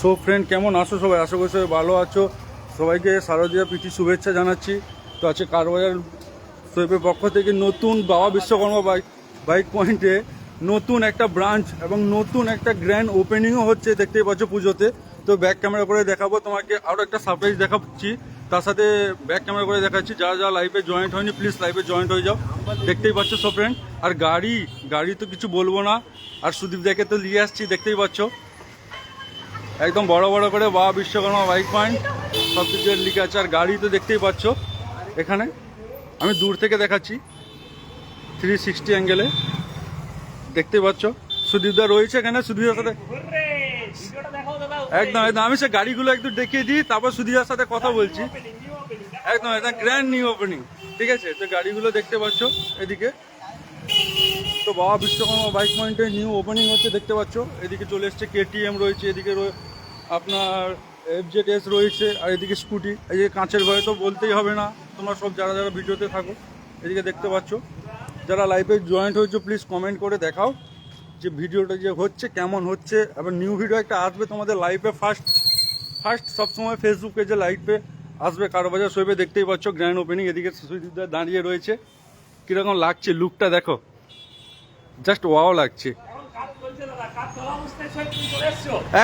So friend কেমন আছো সবাই? আশা করি সবাই ভালো আছো। সবাইকে শারদীয়া প্রীতি শুভেচ্ছা জানাচ্ছি। তো আছে কারবাজার সোয়েবের পক্ষ থেকে নতুন বাবা বিশ্বকর্মা বাইক বাইক পয়েন্টে নতুন একটা ব্রাঞ্চ এবং নতুন একটা গ্র্যান্ড ওপেনিংও হচ্ছে, দেখতেই পাচ্ছ পুজোতে। তো ব্যাক ক্যামেরা করে দেখাবো, তোমাকে আরও একটা সারপ্রাইজ দেখাচ্ছি। তার সাথে ব্যাক ক্যামেরা করে দেখাচ্ছি, যারা যারা লাইভে জয়েন্ট হয়নি প্লিজ লাইফে জয়েন্ট হয়ে যাও। দেখতেই পাচ্ছ সব ফ্রেন্ড আর গাড়ি গাড়ি তো কিছু বলব না। আর সুদীপ দেখে তো নিয়ে আসছি, দেখতেই পাচ্ছ। একদম বড় বড় করে বাবা বিশ্বকর্মা বাইক পয়েন্ট, সব কিছু লিখে আছে, আর গাড়ি তো দেখতেই পাচ্ছ এখানে। আমি দূর থেকে দেখাচ্ছি থ্রি সিক্সটি অ্যাঙ্গেলে দেখতেই পাচ্ছ সুদীপদা রয়েছে এখানে সুদীপদার সাথে একদম একদম, আমি সে গাড়িগুলো একটু দেখিয়ে দিই, তারপর সুদীপদার সাথে কথা বলছি। একদম একদম গ্র্যান্ড নিউ ওপেনিং ঠিক আছে? তো গাড়িগুলো দেখতে পাচ্ছ এদিকে। তো বাবা বিশ্বকর্মা বাইক পয়েন্টে নিউ ওপেনিং হচ্ছে, দেখতে পাচ্ছ? এদিকে চলে এসছে কেটিএম রয়েছে, এদিকে আপনার এফজেড এস রয়েছে, আর এদিকে স্কুটি যে কাঁচের ঘরে তো বলতেই হবে না, তোমরা সব যারা যারা ভিডিওতে থাকো, এদিকে দেখতে পাচ্ছ। যারা লাইভে জয়েন্ট হয়েছো প্লিজ কমেন্ট করে দেখাও যে ভিডিওটা যে হচ্ছে, কেমন হচ্ছে। আবার নিউ ভিডিও একটা আসবে তোমাদের লাইভে ফার্স্ট ফার্স্ট সবসময় ফেসবুকে যে লাইভে আসবে, কারোবাজার শোবে, দেখতেই পাচ্ছ গ্র্যান্ড ওপেনিং এদিকে দাঁড়িয়ে রয়েছে। কীরকম লাগছে লুকটা দেখো। জাস্ট ওয়াও লাগছে।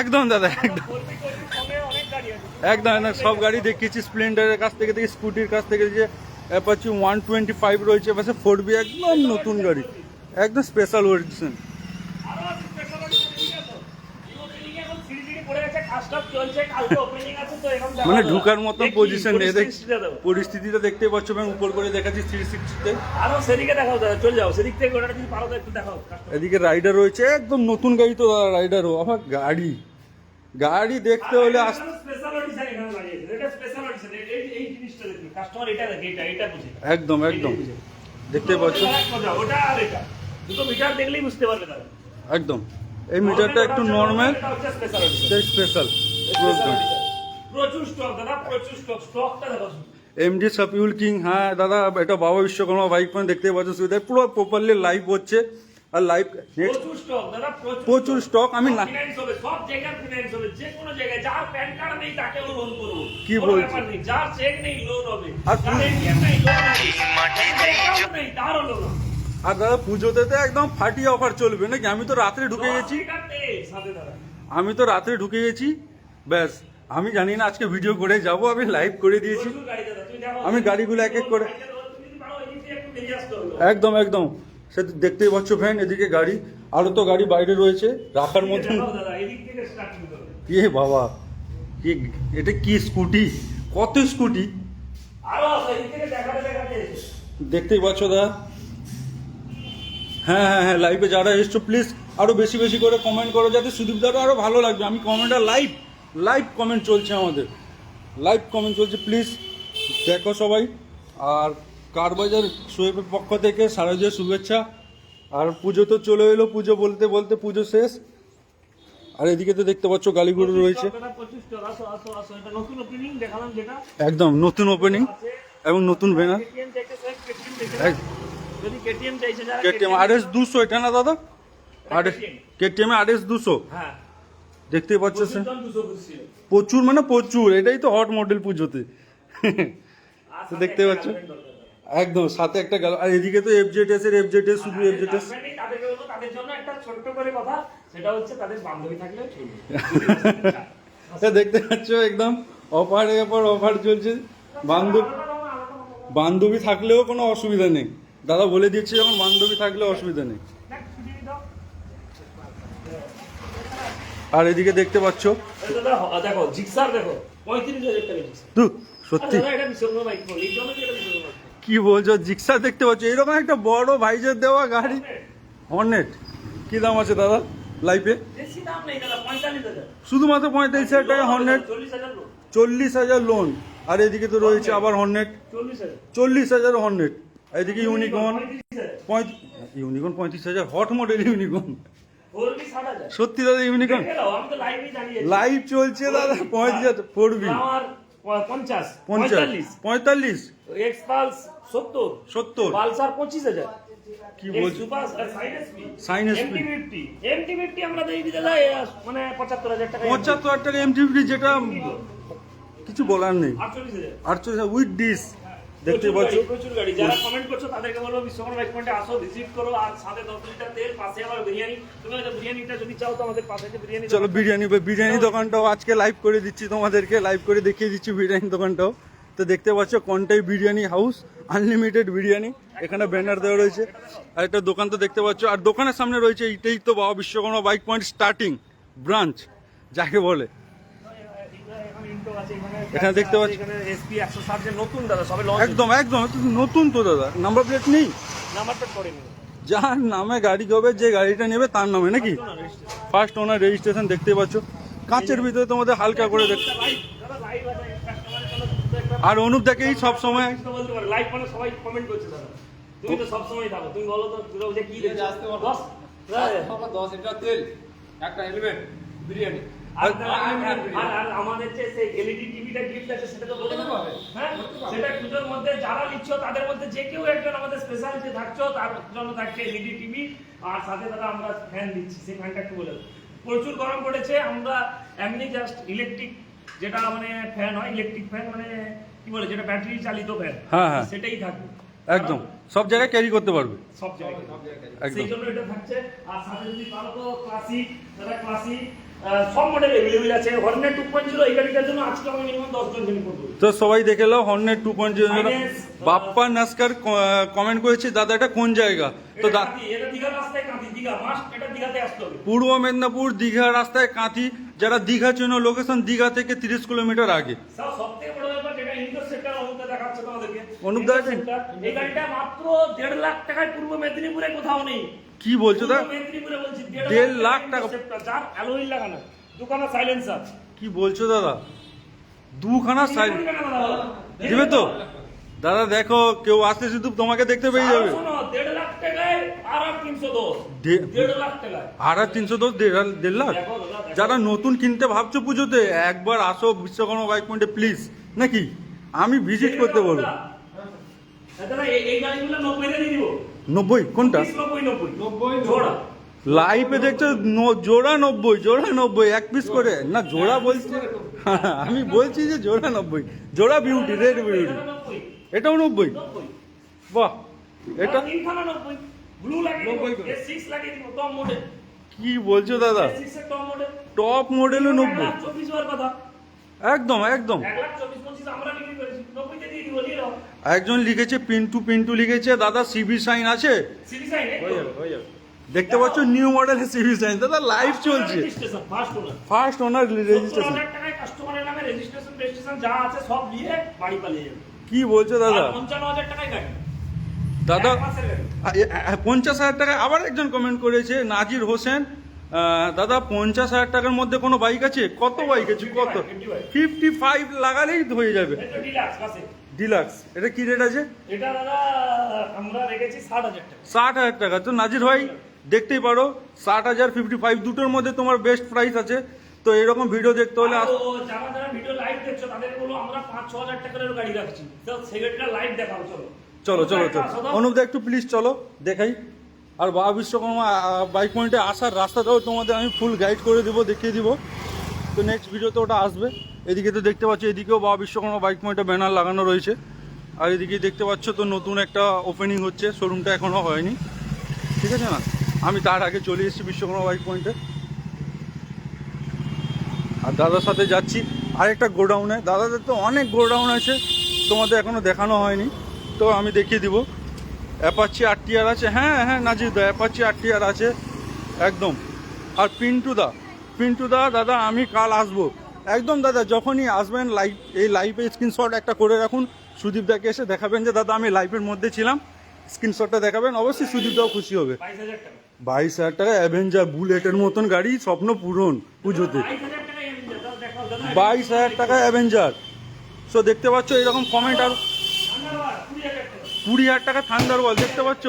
একদম, দাদা, একদম। একদম একদম, সব গাড়ি দেখিয়েছি স্প্লেন্ডারের কাছ থেকে, দেখি স্কুটির কাছ থেকে, যে অ্যাপাচি ওয়ান টোয়েন্টি ফাইভ রয়েছে, পাশে ফোর বি একদম নতুন গাড়ি। একদম স্পেশাল ওয়েডিশন মানে ঢুকার মতো পজিশন নেই। দেখ পরিস্থিতিটা দেখতে পাচ্ছ আমি উপর করে দেখাচ্ছি থ্রি সিক্সটিতে আরও সেদিকে দেখাও দাদা চলে যাও। সেদিক থেকে ওটা যদি পারো একটু দেখাও। এদিকে রাইডার রয়েছে একদম নতুন গাড়ি তো রাইডারও আমার গাড়ি। গাড়ি দেখতে হলে একদম একদম। দেখতে পাচ্ছ? ওটা আর এটা। দুটো মিটার দেখলেই বুঝতে পারবে দাদা। একদম। এই মিটারটা একটু normal special. MD Sapiul king হ্যাঁ দাদা এটা বাবা বিশ্বকর্মা বাইক পয়েন্ট দেখতে পাচ্ছ সুবিধা পুরো প্রপারলি লাইভ হচ্ছে আর লাইভ প্রচুর স্টক আমি কি বলছো? ব্যাপার নেই যার চেক নেই লোন হবে আর আর দাদা পুজোতে তো একদম ফাটিয়ে অফার চলবে নাকি? আমি তো রাত্রে ঢুকে গেছি। আমি তো রাত্রে ঢুকে গেছি। ব্যাস আমি জানি না আজকে ভিডিও করে যাব আমি লাইভ করে দিয়েছি। আমি গাড়িগুলো এক এক করে- একদম একদম। সে দেখতেই পাচ্ছ ফ্যান এদিকে গাড়ি। আরও তো গাড়ি বাইরে রয়েছে রাখার মতন। এ বাবা এটা কি স্কুটি কত স্কুটি। দেখতেই পাচ্ছ দাদা হ্যাঁ হ্যাঁ হ্যাঁ লাইভে যারা এসছো প্লিজ আরও বেশি বেশি করে কমেন্ট করো যাতে সুদীপ দারও আরও ভালো লাগবে। আমি কমেন্টটা লাইভ লাইভ কমেন্ট চলছে আমাদের। লাইভ কমেন্ট চলছে প্লিজ দেখো সবাই। আর কারবাজার সোয়েবের পক্ষ থেকে সারাজের শুভেচ্ছা। আর পুজো তো চলে এলো পুজো বলতে বলতে পুজো শেষ। আর এদিকে তো দেখতে পাচ্ছ গালিগুলো রয়েছে। একদম নতুন ওপেনিং এবং নতুন ব্যানার যদি কেটিএম চাইছে যারা কেটিএম এটা না দাদা? কেটিএম হ্যাঁ। দেখতেই পাচ্ছ সে প্রচুর মানে প্রচুর এটাই তো হট মডেল পুজোতে। তো দেখতে পাচ্ছ? একদম সাথে একটা গেল আর এদিকে তো এফজেড এস এর এফজেড এস শুধু এফজেড এস girlfriend নেই, তাদেরকে বলব, তাদের জন্য একটা ছোট্ট করে কথা সেটা হচ্ছে তাদের বান্ধবী থাকলে চলবে। দেখতে পাচ্ছ একদম অফার অফার চলছে। বান্ধব বান্ধবী থাকলেও কোনো অসুবিধা নেই। দাদা বলে দিচ্ছি যখন বান্ধবী থাকলে অসুবিধা নেই। আর এদিকে দেখতে পাচ্ছ? এই দেখো জিক্সার জিক্সার। তু সত্যি? কি বলছো জিক্সা দেখতে পাচ্ছ? এরকম একটা বড় ভাইজের দেওয়া গাড়ি? হর্নেট কি দাম আছে দাদা লাইফে বেশি দাম নেই দাদা, 45,000 শুধুমাত্র পঁয়তাল্লিশ হাজার টাকা হর্নেট চল্লিশ হাজার লোন আর এদিকে তো রয়েছে আবার হর্নেট চল্লিশ হাজার। হর্নেট এদিকে ইউনিকর্ন 35,000 ইউনিকর্ন পঁয়ত্রিশ হাজার হট মডেল ইউনিকর্ন 4B 60,000 সত্যি দাদা ইউনিকর্ন লাইভ চলছে দাদা পঁয়ত্রিশ হাজার ফোর বি পঞ্চাশ পঞ্চাশ পঁয়তাল্লিশ। পঁয়তাল্লিশ। এক্স পালস সত্তর। সত্তর। পালসার পঁচিশ হাজার। কি বলছো সাইন এসপি এমটি ফিফটি আমরা দিতে যাই মানে পঁচাত্তর হাজার টাকা পঁচাত্তর হাজার টাকা যেটা কিছু বলার নেই। আটচল্লিশ হাজার। আটচল্লিশ উইথ ডিস দেখতে পাচ্ছ? প্রচুর গাড়ি। যারা কমেন্ট করছ তাদেরকে বলব বিশ্বকর্মা বাইক পয়েন্টে আসো ভিজিট করো আর সাথে দশ লিটার তেল পাশে আবার বিরিয়ানি। তুমি হয়তো বিরিয়ানিটা যদি চাও তো আমাদের পাশে যে বিরিয়ানি চলো বিরিয়ানি বিরিয়ানি দোকানটাও আজকে লাইভ করে দিচ্ছি তোমাদেরকে লাইভ করে দেখিয়ে দিচ্ছি বিরিয়ানি দোকানটাও। তো দেখতে পাচ্ছ কোনটাই বিরিয়ানি হাউস আনলিমিটেড বিরিয়ানি এখানে ব্যানার দেওয়া রয়েছে। আর একটা দোকান তো দেখতে পাচ্ছ আর দোকানের সামনে রয়েছে এইটাই তো বাবা Vishwakarma bike point starting branch যাকে বলে। এখানে দেখতে পাচ্ছ- এখানে SP 160 যে নতুন দাদা, সবে একদম একদম নতুন তো দাদা নাম্বার প্লেট নেই হয়েছে। নাম্বার প্লেট করেনি। যার নামে গাড়ি হবে যে গাড়িটা নেবে তার নামে নাকি ফার্স্ট ওনার রেজিস্ট্রেশন দেখতে পাচ্ছ কাঁচের ভিতরে তোমাদের হালকা করে দেখ আর অনুপদাকেই সব সময় মানে সবাই comment করছে দাদা। তুমি তো সবসময় থাকো তুমি বলো তো তোরা যে কি দেখছ? আসতে পারব। বস, দাদা, আমরা দশ তেল একটা হেলমেট বিরিয়ানি আর আর- আর- আর- আর আমাদের যে সেই এলইডি টিভিটা গিফট আছে সেটা তো বলে করতে হ্যাঁ? সেটা পুজোর মধ্যে যারা নিচ্ছ তাদের মধ্যে যে কেউ একজন আমাদের স্পেশাল যে থাকছো তার জন্য থাকছে এলইডি টিভি আর সাথে দাদা আমরা ফ্যান দিচ্ছি সেই ফ্যানটা একটু বলে প্রচুর গরম পড়েছে আমরা এমনি জাস্ট ইলেকট্রিক যেটা মানে ফ্যান হয় ইলেকট্রিক ফ্যান মানে কি বলে যেটা ব্যাটারি চালিত ফ্যান হ্যাঁ, হ্যাঁ। সেটাই থাকবে। একদম। সব জায়গায় ক্যারি করতে পারবে। সব জায়গায়। সেই জন্য এটা থাকছে। আর সাথে যদি পারো তো ক্লাসিক দাদা ক্লাসিক সব মডেল এভেলেবেল আছে। হর্নের টু পয়েন্ট জিরো এই গাড়িটার জন্য আজকে আমি মিনিমাম দশ জন জেনে করব। তো সবাই দেখে নাও হর্নের two point zero Bappa Naskar comment করেছে দাদা এটা কোন জায়গা? তো দা-। পূর্ব মেদিনীপুর দীঘা রাস্তায় কাঁথি যারা দীঘা চেনো লোকেশন দীঘা থেকে তিরিশ কিলোমিটার আগে। ইন্ডোর আছে? এই গাড়িটা মাত্র দেড় লাখ টাকায় পূর্ব মেদিনীপুরে কোথাও নেই। কি বলছো বলছি দেড় লাখ টাকা। লাগানো দুখানা সাইলেন্সার কি বলছো দাদা? দুখানা দিবে তো? দাদা দেখো কেউ আসতে শুধু তোমাকে দেখতে পেয়ে যাবে। আর তিনশো দশ দেড় লাখ। যারা নতুন কিনতে ভাবছ পুজোতে একবার আসো বিশ্বকর্মা বাইক পয়েন্টে প্লিজ নাকি? আমি ভিজিট করতে বলব। নব্বই? কোনটা? নব্বই। জোড়া। লাইভে দেখছ জোড়া নব্বই জোড়া নব্বই এক পিস করে। না জোড়া বলছি। আমি বলছি যে জোড়া নব্বই। জোড়া বিউটি রেড বিউটি এটাও নব্বই? বাহ এটা? কি বলছো দাদা? টপ মডেল মডেলও নব্বই। একদম একদম। আমরা বিক্রি করেছি নব্বইতে দিয়ে দিব নিয়ে নাও একজন লিখেছে পিন্টু পিন্টু লিখেছে দাদা সিবি সাইন আছে। দেখতে পাচ্ছ নিউ মডেলের সিবি সাইন দাদা লাইভ চলছে। ফার্স্ট ওনার ফার্স্ট ওনার সত্তর রেজিস্ট্রেশন কাস্টমারের নামে রেজিস্ট্রেশন রেজিস্ট্রেশন যা আছে সব দিয়ে বাড়ি পালিয়ে যাবে। কি বলছো দাদা? টাকায় গাড়ি। দাদা পঞ্চাশ হাজার টাকায় আবার একজন কমেন্ট করেছে নাজির হোসেন। দাদা পঞ্চাশ হাজার টাকার মধ্যে কোনো বাইক আছে? কত বাইক আছে? কত? ফিফটি ফাইভ লাগালেই তো হয়ে যাবে ডিলাক্স। এটা কি রেট আছে? এটা দাদা আমরা রেখেছি ষাট হাজার টাকা। ষাট হাজার টাকা। তো নাজির ভাই দেখতেই পারো ষাট হাজার ফিফটি ফাইভ দুটোর মধ্যে তোমার বেস্ট প্রাইস আছে। তো এরকম ভিডিও দেখতে হলে যারা যারা ভিডিও লাইভ দেখছ তাদেরকে বলো আমরা পাঁচ ছ হাজার টাকার গাড়ি রাখছি। তো লাইভ দেখাও চলো। চলো চলো চলো। অনুপদা একটু প্লিজ চলো দেখাই। আর বাবা বিশ্বকর্মা বাইক পয়েন্টে আসার রাস্তাটাও তোমাদের আমি ফুল গাইড করে দিব দেখিয়ে দিব। তো নেক্সট ভিডিওতে ওটা আসবে। এদিকে তো দেখতে পাচ্ছ, এদিকেও বাবা বিশ্বকর্মা বাইক পয়েন্টে ব্যানার লাগানো রয়েছে। আর এদিকে দেখতে পাচ্ছ তো নতুন একটা ওপেনিং হচ্ছে শোরুমটা এখনও হয়নি। ঠিক আছে না? আমি তার আগে চলে এসেছি বিশ্বকর্মা বাইক পয়েন্টে আর দাদার সাথে যাচ্ছি। আরেকটা গোডাউনে দাদাদের তো অনেক গোডাউন আছে, তোমাদের এখনও দেখানো হয়নি। তো আমি দেখিয়ে দিব। অ্যাপাচি আরটিআর আছে। হ্যাঁ হ্যাঁ নাজির দা, অ্যাপাচি আরটিআর আছে। একদম। আর পিন্টু দা পিন্টু দা, দাদা, আমি কাল আসব। একদম দাদা, যখনই আসবেন লাইভ এই লাইভে স্ক্রিনশট একটা করে রাখুন। সুদীপ দাকে এসে দেখাবেন যে, দাদা, আমি লাইভের মধ্যে ছিলাম। স্ক্রিনশটটা দেখাবেন, অবশ্যই সুদীপ দাও খুশি হবে। বাইশ হাজার টাকা অ্যাভেঞ্জার বুলেটের মতন গাড়ি, স্বপ্ন পূরণ পুজোতে। বাইশ হাজার টাকা অ্যাভেঞ্জার সো দেখতে পাচ্ছ, এরকম কমেন্ট আর কুড়ি হাজার টাকা থান্ডার ওয়াল দেখতে পাচ্ছ?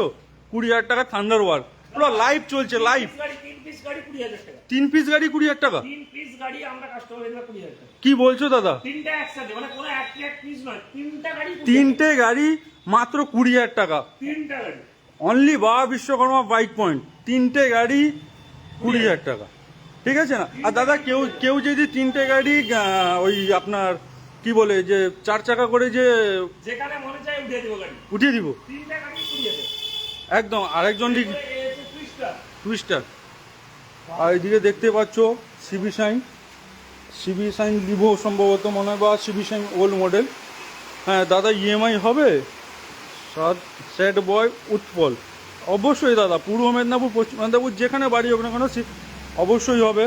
কুড়ি হাজার টাকা থান্ডার ওয়াল পুরো লাইভ চলছে লাইভ পিস গাড়ি কুড়ি টাকা। তিন পিস গাড়ি কুড়ি হাজার টাকা? তিন পিস গাড়ি আমরা কাস্টমার দেবো কুড়ি হাজার টাকা। কি বলছো দাদা? তিনটা একসাথে মানে কোনো একটি এক পিস নয় তিনটা গাড়ি তিনটে গাড়ি মাত্র কুড়ি হাজার টাকা। তিনটা গাড়ি। অনলি বাবা বিশ্বকর্মা বাইক পয়েন্ট তিনটে গাড়ি কুড়ি হাজার টাকা। ঠিক আছে না? আর দাদা কেউ কেউ যদি তিনটে গাড়ি ওই আপনার কি বলে যে চার চাকা করে যে যেখানে মনে চায় উঠিয়ে দেবো গাড়ি। উঠিয়ে দিব? একদম আরেকজন টুইস্টার টুইস্টার আর এদিকে দেখতে পাচ্ছ CB shine CB shine Livo সম্ভবত মনে হয়, বা সিবি সাইন ওল্ড মডেল হ্যাঁ দাদা ইএমআই হবে? সাত স্যাড বয় উৎপল। অবশ্যই দাদা, পূর্ব মেদিনীপুর, পশ্চিম মেদিনীপুর, যেখানে বাড়ি হোক না কেন অবশ্যই হবে।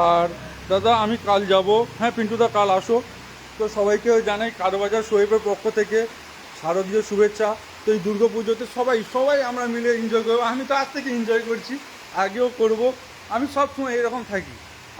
আর দাদা, আমি কাল যাব। হ্যাঁ পিন্টুদা কাল আসো। তো সবাইকে জানাই কারবাজার সোহেবের পক্ষ থেকে শারদীয় শুভেচ্ছা। তো এই দুর্গা পুজোতে সবাই সবাই আমরা মিলে এনজয় করব। আমি তো আজ থেকে এনজয় করছি। আগেও করব। আমি সব সময় এরকম থাকি।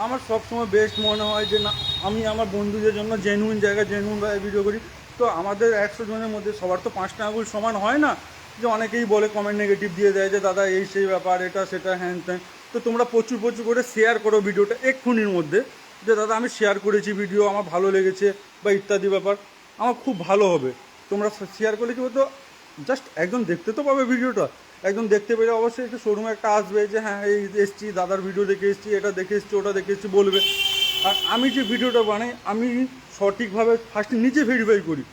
আমার সব সময় বেস্ট মনে হয় যে, না, আমি আমার বন্ধুদের জন্য জেনুইন জায়গায় জেনুইনভাবে ভিডিও করি। তো আমাদের একশো জনের মধ্যে সবার তো পাঁচটা আঙুল সমান হয় না? যে অনেকেই বলে কমেন্ট নেগেটিভ দিয়ে দেয় যে, দাদা, এই সেই ব্যাপার, এটা, সেটা, হ্যান ত্যান। তো তোমরা প্রচুর প্রচুর করে শেয়ার করো ভিডিওটা এক্ষুনির মধ্যে। যে, দাদা, আমি শেয়ার করেছি ভিডিও আমার ভালো লেগেছে, বা ইত্যাদি ব্যাপার। আমার খুব ভালো হবে। তোমরা শেয়ার করলে কি বলতো জাস্ট একজন দেখতে তো পাবে ভিডিওটা। একজন দেখতে পেলে অবশ্যই একটু শোরুমে একটা আসবে যে হ্যাঁ এই এসছি, দাদার ভিডিও দেখে এসছি, এটা দেখে এসছি, ওটা দেখে এসছি, বলবে। আর আমি যে ভিডিওটা বানাই, আমি সঠিকভাবে ফার্স্টে নিজে ভেরিফাই করি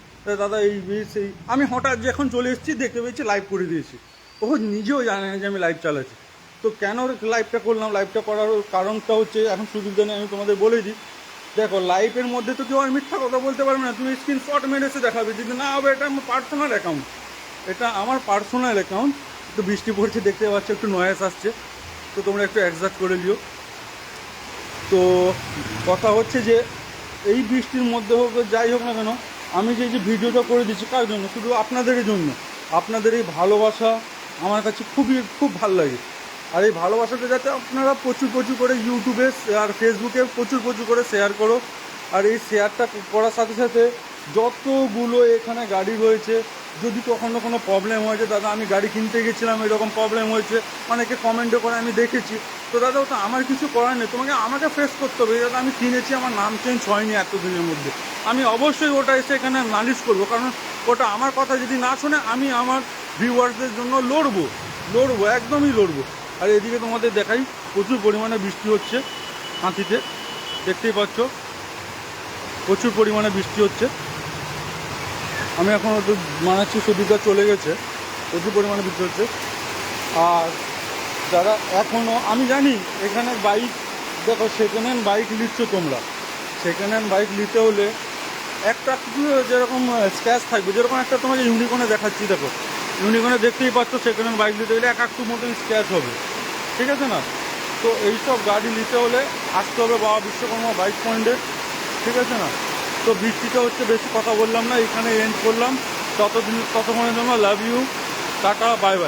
দাদা, এই সেই। আমি হঠাৎ যখন চলে এসেছি, দেখতে পেয়েছি লাইভ করে দিয়েছি। ও নিজেও জানে না যে আমি লাইভ চালাচ্ছি। তো কেন লাইভটা করলাম? লাইভটা করার কারণটা হচ্ছে, এখন সুবিধা নেই আমি তোমাদের বলে দিই। দেখো লাইভের মধ্যে তো কেউ আর মিথ্যা কথা বলতে পারবে না। তুমি স্ক্রিনশট মেরে এসে দেখাবে। যদি না হবে, এটা আমার পার্সোনাল অ্যাকাউন্ট এটা আমার পার্সোনাল অ্যাকাউন্ট তো বৃষ্টি পড়ছে, দেখতে পাচ্ছ, একটু নয়েস আসছে। তো তোমরা একটু অ্যাডজাস্ট করে লিও তো কথা হচ্ছে যে, এই বৃষ্টির মধ্যে হোক যাই হোক না কেন, আমি যে যে ভিডিওটা করে দিচ্ছি, কার জন্য? শুধু আপনাদেরই জন্য। আপনাদের এই ভালোবাসা আমার কাছে খুবই, খুব ভালো লাগে। আর এই ভালোবাসাটা যাতে আপনারা প্রচুর প্রচুর করে ইউটিউবে আর ফেসবুকে প্রচুর প্রচুর করে শেয়ার করো। আর এই শেয়ারটা করার সাথে সাথে যতগুলো এখানে গাড়ি রয়েছে যদি কখনো কোনো প্রবলেম হয়েছে, দাদা আমি গাড়ি কিনতে গেছিলাম, এরকম প্রবলেম হয়েছে, অনেকে কমেন্টও করে, আমি দেখেছি। তো দাদা, ওটা আমার কিছু করার নেই, তোমাকে আমাকে ফেস করতে হবে। দাদা, আমি কিনেছি, আমার নাম চেঞ্জ হয়নি এতদিনের মধ্যে। আমি অবশ্যই ওটা এসে এখানে নালিশ করব, কারণ ওটা আমার কথা যদি না শোনে, আমি আমার ভিউয়ার্সদের জন্য লড়বো লড়বো, একদমই লড়বো। আর এদিকে তোমাদের দেখাই, প্রচুর পরিমাণে বৃষ্টি হচ্ছে হাতিতে, দেখতেই পাচ্ছ, প্রচুর পরিমাণে বৃষ্টি হচ্ছে। আমি এখন একটু মানাচ্ছি সুবিধা চলে গেছে, প্রচুর পরিমাণে বৃষ্টি হচ্ছে। আর যারা এখনও আমি জানি এখানে বাইক, দেখো সেকেন্ড হ্যান্ড বাইক নিচ্ছ তোমরা। সেকেন্ড হ্যান্ড বাইক নিতে হলে একটা যেরকম স্ক্র্যাচ থাকবে। যেরকম একটা তোমাকে ইউনিকনে দেখাচ্ছি, দেখো। ইউনিকনে দেখতেই পাচ্ছ সেকেন্ড হ্যান্ড বাইক নিতে গেলে এক একটু মতন স্ক্র্যাচ হবে। ঠিক আছে না? তো এইসব গাড়ি নিতে হলে আসতে হবে বাবা বিশ্বকর্মা বাইক পয়েন্টে। ঠিক আছে না? তো বৃষ্টিটা হচ্ছে, বেশি কথা বললাম না এখানে এন্ড করলাম। ততদিন ততক্ষণের জন্য love you tata bye bye